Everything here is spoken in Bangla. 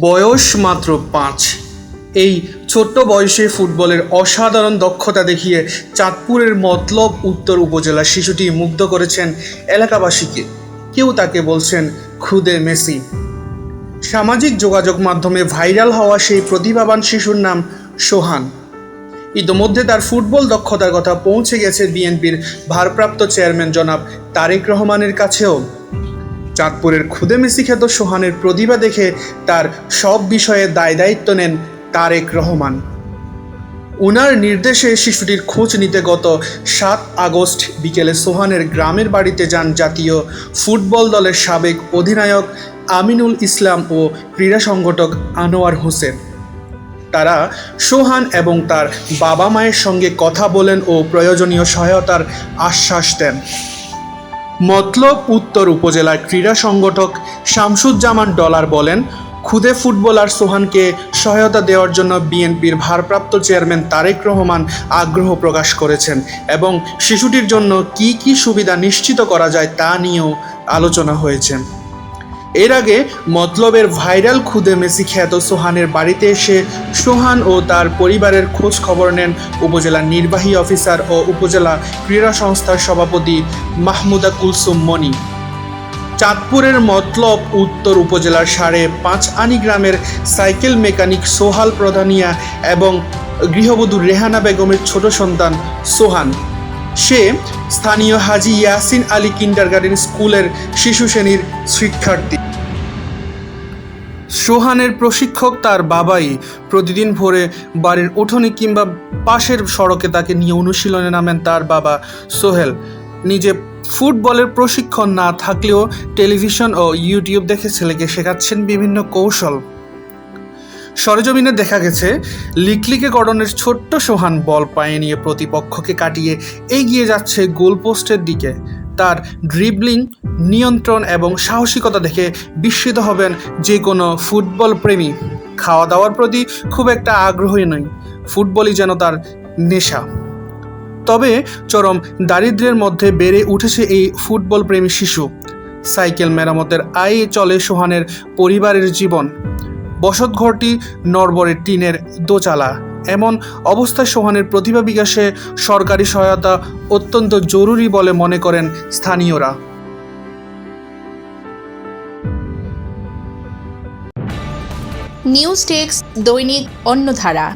বয়স মাত্র পাঁচ। এই ছোট্ট বয়সে ফুটবলের অসাধারণ দক্ষতা দেখিয়ে চাঁদপুরের মতলব উত্তর উপজেলার শিশুটি মুগ্ধ করেছেন এলাকাবাসীকে। কেউ তাকে বলছেন খুদে মেসি। সামাজিক যোগাযোগ মাধ্যমে ভাইরাল হওয়া সেই প্রতিভাবান শিশুর নাম সোহান। ইতোমধ্যে তার ফুটবল দক্ষতার কথা পৌঁছে গেছে বিএনপির ভারপ্রাপ্ত চেয়ারম্যান জনাব তারেক রহমানের কাছেও। চাঁদপুরের খুদে মেসি খ্যাত সোহানের প্রতিভা দেখে তার সব বিষয়ে দায় দায়িত্ব নেন তারেক রহমান। উনার নির্দেশে শিশুটির খোঁজ নিতে গত সাত আগস্ট বিকেলে সোহানের গ্রামের বাড়িতে যান জাতীয় ফুটবল দলের সাবেক অধিনায়ক আমিনুল ইসলাম ও ক্রীড়া সংগঠক আনোয়ার হোসেন। তারা সোহান এবং তার বাবা মায়ের সঙ্গে কথা বলেন ও প্রয়োজনীয় সহায়তার আশ্বাস দেন। মতলব উত্তর উপজেলার ক্রীড়া সংগঠক শামসুজ্জামান ডলার বলেন, খুদে ফুটবলার সোহানকে সহায়তা দেওয়ার জন্য বিএনপির ভারপ্রাপ্ত চেয়ারম্যান তারেক রহমান আগ্রহ প্রকাশ করেছেন এবং শিশুটির জন্য কি কি সুবিধা নিশ্চিত করা যায় তা নিয়েও আলোচনা হয়েছে। এর আগে মতলবের ভাইরাল খুদে মেসি খ্যাত সোহানের বাড়িতে এসে সোহান ও তার পরিবারের খোঁজ খবর নেন উপজেলা নির্বাহী অফিসার ও উপজেলা ক্রীড়া সংস্থার সভাপতি মাহমুদা কুলসুম মনি। চাঁদপুরের মতলব উত্তর উপজেলার সাড়ে পাঁচ আনি গ্রামের সাইকেল মেকানিক সোহাল প্রধানিয়া এবং গৃহবধূ রেহানা বেগমের ছোট সন্তান সোহান। সে স্থানীয় হাজি ইয়াসিন আলী কিন্ডারগার্ডেন স্কুলের শিশু শ্রেণির শিক্ষার্থী। সোহানের প্রশিক্ষক তার বাবাই প্রতিদিন ভোরে বাড়ির উঠোনে কিংবা পাশের সড়কে তাকে নিয়ে অনুশীলনে নামেন তার বাবা সোহেল। নিজে ফুটবলের প্রশিক্ষণ না থাকলেও টেলিভিশন ও ইউটিউব দেখে ছেলেকে শেখাচ্ছেন বিভিন্ন কৌশল। সরেজমিনে দেখা গেছে, লিকলিকে গড়নের ছোট্ট সোহান বল পায়ে নিয়ে প্রতিপক্ষকে কাটিয়ে এগিয়ে যাচ্ছে গোলপোস্টের দিকে। তার ড্রিবলিং নিয়ন্ত্রণ এবং সাহসিকতা দেখে বিস্মিত হবেন যে কোনো ফুটবল প্রেমী। খাওয়া দাওয়ার প্রতি খুব একটা আগ্রহী নয় ফুটবলই যেন তার নেশা। তবে চরম দারিদ্র্যের মধ্যে বেড়ে উঠেছে এই ফুটবল প্রেমী শিশু। সাইকেল মেরামতের আয়ে চলে সোহানের পরিবারের জীবন। বসতঘরটি নরবরের টিনের দোচালা এমন অবস্থায় সোহানের প্রতিভা বিকাশে সরকারি সহায়তা অত্যন্ত জরুরি বলে মনে করেন স্থানীয়রা। নিউজ টেক্স দৈনিক অন্যধারা